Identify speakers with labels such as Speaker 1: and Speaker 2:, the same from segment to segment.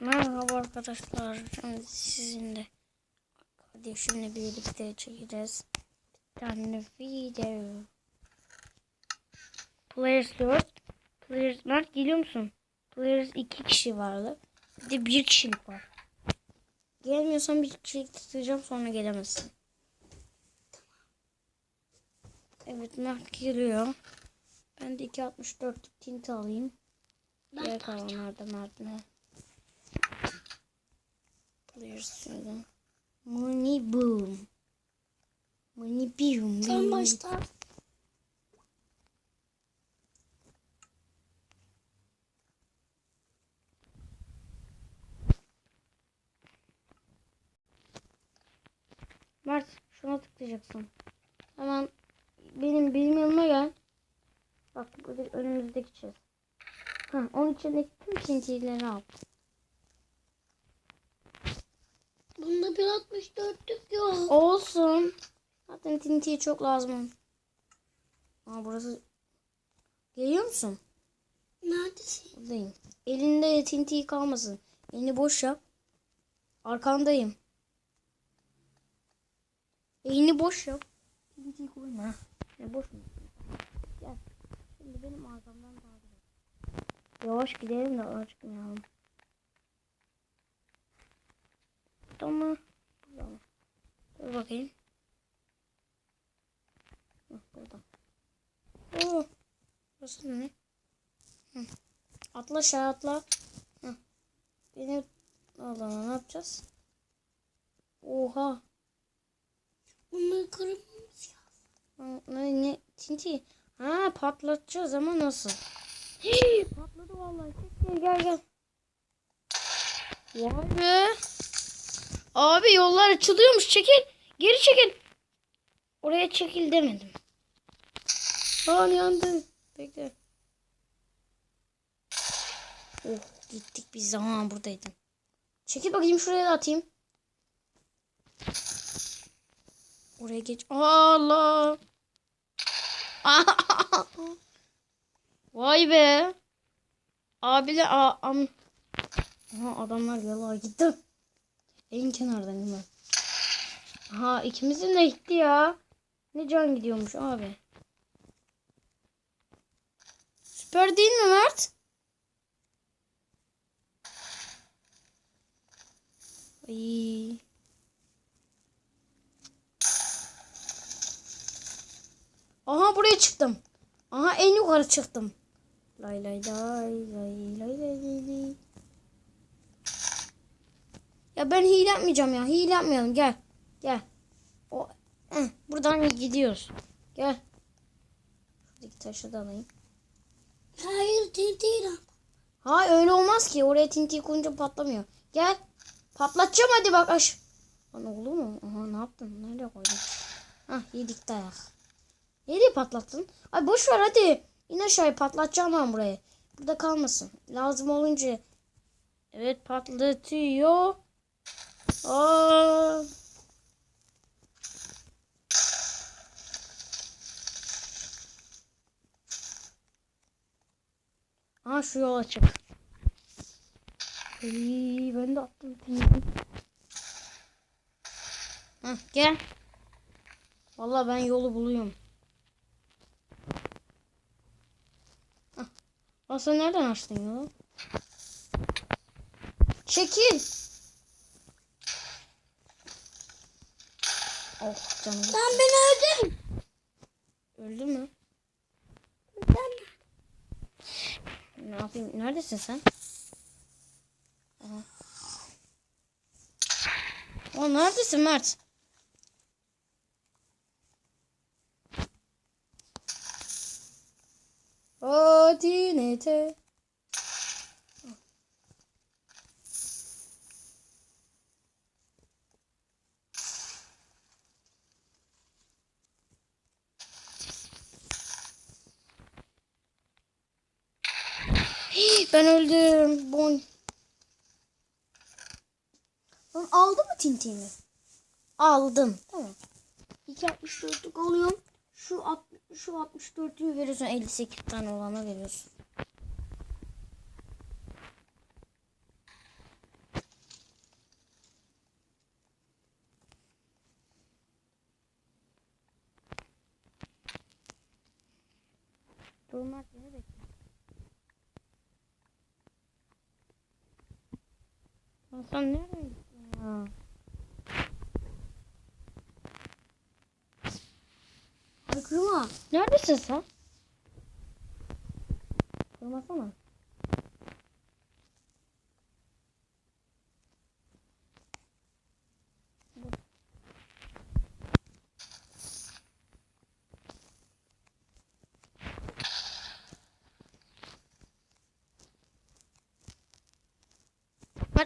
Speaker 1: Merhaba arkadaşlar. Şimdi sizinle kardeşimle birlikte çekeceğiz. Bir tane video. Players 4. Players Mert geliyor musun? Players 2 kişi vardı. Bir de bir kişilik var. Gelmiyorsan bir kişilik tutacağım sonra gelemezsin. Evet Mert geliyor. Ben de 2.64'lük tint alayım. Diğer kalanlar da Mert'le. Players şöyle. Money boom. Money boom.
Speaker 2: Sen başta.
Speaker 1: Mert şuna tıklayacaksın. Hemen benim benim yanıma gel. Bak burada önümüzdeki çiz. Ha, onun içindeki tüm tintileri al.
Speaker 2: 1.64'lük yok.
Speaker 1: Olsun. Zaten tintiye çok lazım. Aa burası. Geliyor musun?
Speaker 2: Neredesin?
Speaker 1: Buradayım. Elinde tintiyi kalmasın. Elini boş yap. Arkandayım. Elini boş yap. Tintiyi koyma. Ne boş mu? Gel. Şimdi benim arkamdan takip et. Yavaş gidelim de acıkmayalım. Tamam. Dur bakayım. Hı, burada. Oo. Burası ne? Atla aşağı atla. Heh. Beni Allah'ım ne yapacağız? Oha.
Speaker 2: Bunları kırmamız.
Speaker 1: Ha, Ne, ne? Tinti. Ha patlatacağız ama nasıl? Hii, patladı vallahi. Gel gel gel. Vay be. Abi yollar açılıyormuş. Çekil. Geri çekil. Oraya çekil demedim. Lan yandı. Bekle. Oh gittik biz zaman buradaydım. Çekil bakayım şuraya da atayım. Oraya geç. Allah. Vay be. Abiler a, am. Aha adamlar yola gitti. En kenardan ben. Aha ikimizin de gitti ya. Ne can gidiyormuş abi. Süper değil mi Mert? Ay. Aha buraya çıktım. Aha en yukarı çıktım. Lay lay lay lay lay lay lay. Ya ben hile yapmayacağım ya. Hile yapmayalım. Gel. Gel. O eh, buradan gidiyoruz. Gel. Şuradaki taşı da alayım.
Speaker 2: Hayır değil değil.
Speaker 1: Ha öyle olmaz ki. Oraya tintiyi koyunca patlamıyor. Gel. Patlatacağım hadi bak. Aş. Lan oldu mu? Aha ne yaptın? Nereye koydun? Hah yedik dayak. Nereye patlattın? Ay boş ver hadi. İn aşağıya patlatacağım ben burayı. Burada kalmasın. Lazım olunca. Evet patlatıyor. Aa. Aha şu yola çık. Ay, ben de attım. Hah, gel. Vallahi ben yolu buluyorum. Hah. Aa, sen nereden açtın yolu? Çekil. Oh canım.
Speaker 2: Sen beni öldün.
Speaker 1: Öldü mü?
Speaker 2: Sen
Speaker 1: Ne yapayım? Neredesin sen? Aha. Aa, neredesin Mert? Adinete. Hii, Ben öldüm. Bon. Lan aldı mı Tintin'i? Aldım. Tamam. 2.64'lük alıyorum. Şu, at, şu 64'lüğü veriyorsun. 58 tane olana veriyorsun. Durmak yere bekliyorum. Sen nereye gittin ya?
Speaker 2: Ay kırma.
Speaker 1: Neredesin sen? Kırmasana.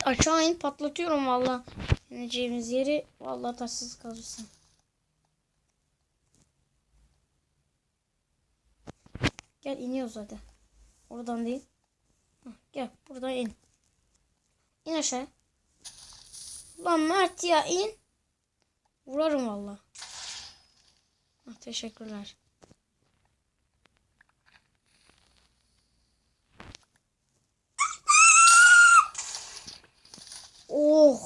Speaker 1: Ben aşağı in patlatıyorum valla. İneceğimiz yeri valla taşsız kalırsın. Gel iniyoruz hadi. Oradan değil. Gel buradan in. İn aşağı. Lan Mert ya in. Vurarım valla. Teşekkürler. Oh.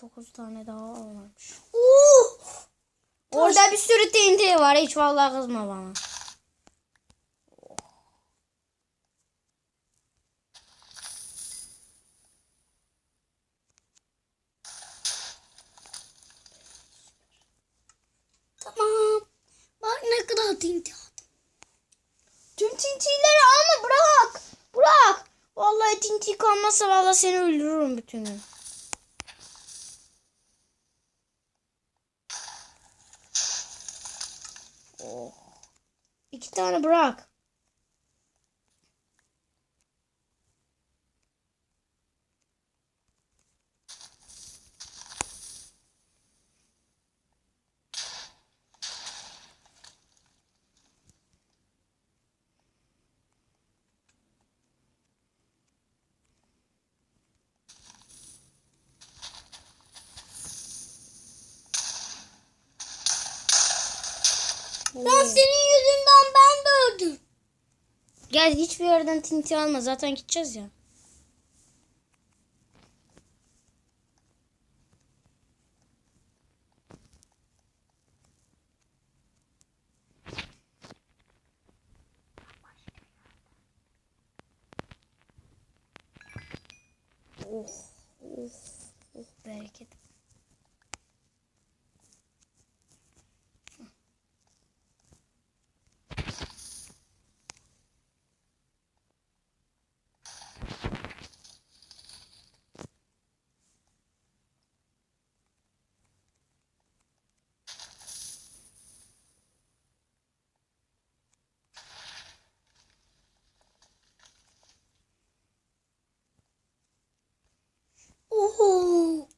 Speaker 1: 9 tane daha varmış.
Speaker 2: Oo.
Speaker 1: Orada bir sürü TNT var. Hiç vallahi kızma bana.
Speaker 2: Tamam. Bak ne kadar tinti aldım.
Speaker 1: Tüm tintileri alma bırak. Bırak. Vallahi tinti kalmazsa vallahi seni öldürürüm bütün gün. Oh. İki tane bırak.
Speaker 2: Lan senin yüzünden ben de öldüm.
Speaker 1: Gel hiçbir yerden tinti alma. Zaten gideceğiz ya. Oh, oh, oh bereket.
Speaker 2: Oo.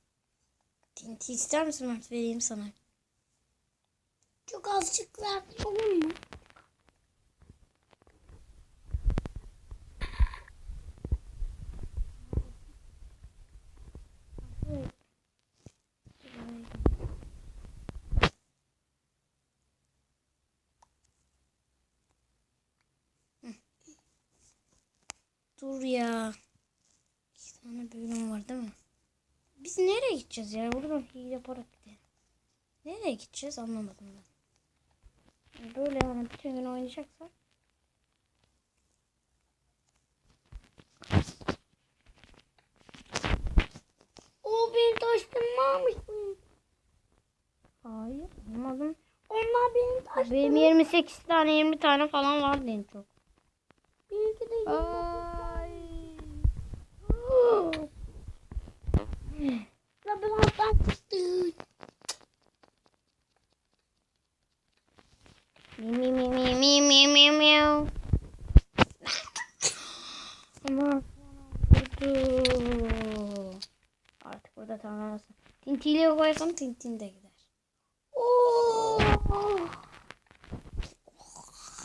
Speaker 1: Tinti ister misin Mert? Vereyim sana.
Speaker 2: Çok azıcık ver olur mu?
Speaker 1: Dur ya. İki tane bölüm? Biz nereye gideceğiz ya? Buradan hile yaparak gidelim. Nereye gideceğiz anlamadım ben. Yani Böyle yani bütün gün oynayacaksak.
Speaker 2: O bir taşlarım varmış.
Speaker 1: Hayır anlamadım.
Speaker 2: Onlar benim taşlarım.
Speaker 1: Benim 28 tane 20 tane falan vardı en çok.
Speaker 2: Belki de
Speaker 1: Ay.
Speaker 2: labirentten çıktı.
Speaker 1: Mi mi mi mi mi mi mi. Ama vurdu. Artık burada tamamlasın. Tintiyle koyarsam tintin de gider.
Speaker 2: Oo.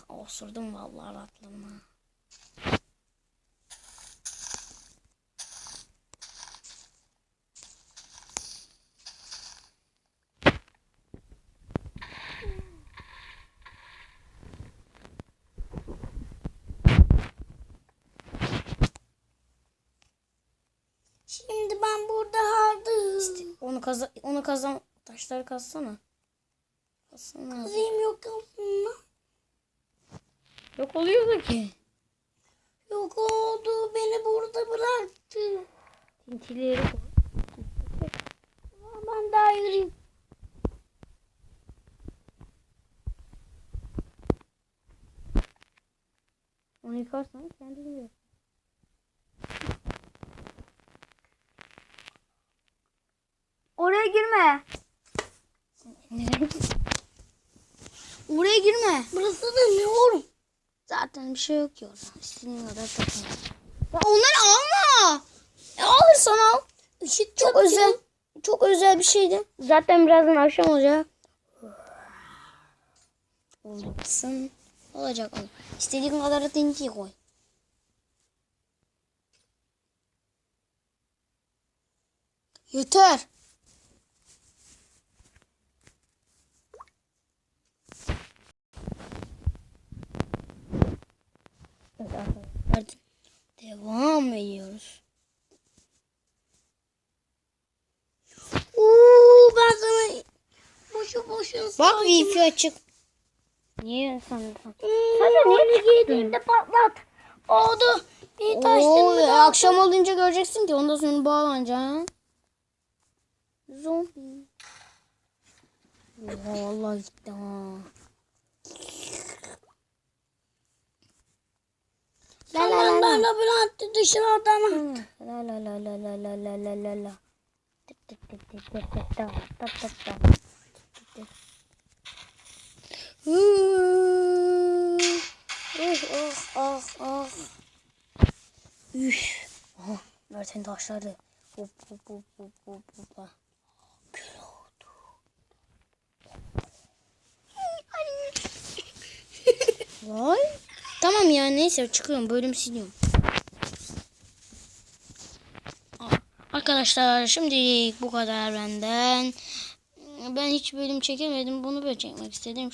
Speaker 1: Osurdum vallahi rahatlama.
Speaker 2: Şimdi ben burada aldım.
Speaker 1: Onu kaza onu kazan taşları kazsana. Kazsana.
Speaker 2: Kızım yok aslında.
Speaker 1: Yok oluyordu ki.
Speaker 2: Yok oldu. Beni burada bıraktı.
Speaker 1: Tintileri.
Speaker 2: Ben daha yürüyeyim.
Speaker 1: Onu yıkarsan kendin yiyor. Oraya girme. Oraya girme.
Speaker 2: Burası da ne oğlum?
Speaker 1: Zaten bir şey yok ki orada. İstediğin kadar takma. Onları alma. Ya alırsan al.
Speaker 2: Işık
Speaker 1: Çok özel. Çok özel bir şeydi. Zaten birazdan akşam olacak. Olmasın. Olacak oğlum. İstediğin kadar tinti koy. Yeter. Evet arkadaşlar. Devam ediyoruz.
Speaker 2: Oo, ben sana boşu boşuna
Speaker 1: Bak wifi açık. Niye sandın?
Speaker 2: Hadi niye giydiğinde patlat. Oldu. Bir
Speaker 1: Oo,
Speaker 2: taştım
Speaker 1: ya akşam olunca göreceksin ki ondan sonra bağlanacaksın. Zombi. Oha vallahi gitti ha.
Speaker 2: Dışarıdan.
Speaker 1: La la la la la la la la la la. Tık tık tık tık tık tık. Tık tık. Hıı. Oh oh oh oh. Üf. Aha, Mert'in taşları. Hop hop hop hop hop hop. Kül oldu. Vay. Ya neyse çıkıyorum bölüm siliyorum. Arkadaşlar şimdilik bu kadar benden. Ben hiç bölüm çekemedim. Bunu böyle çekmek istedim.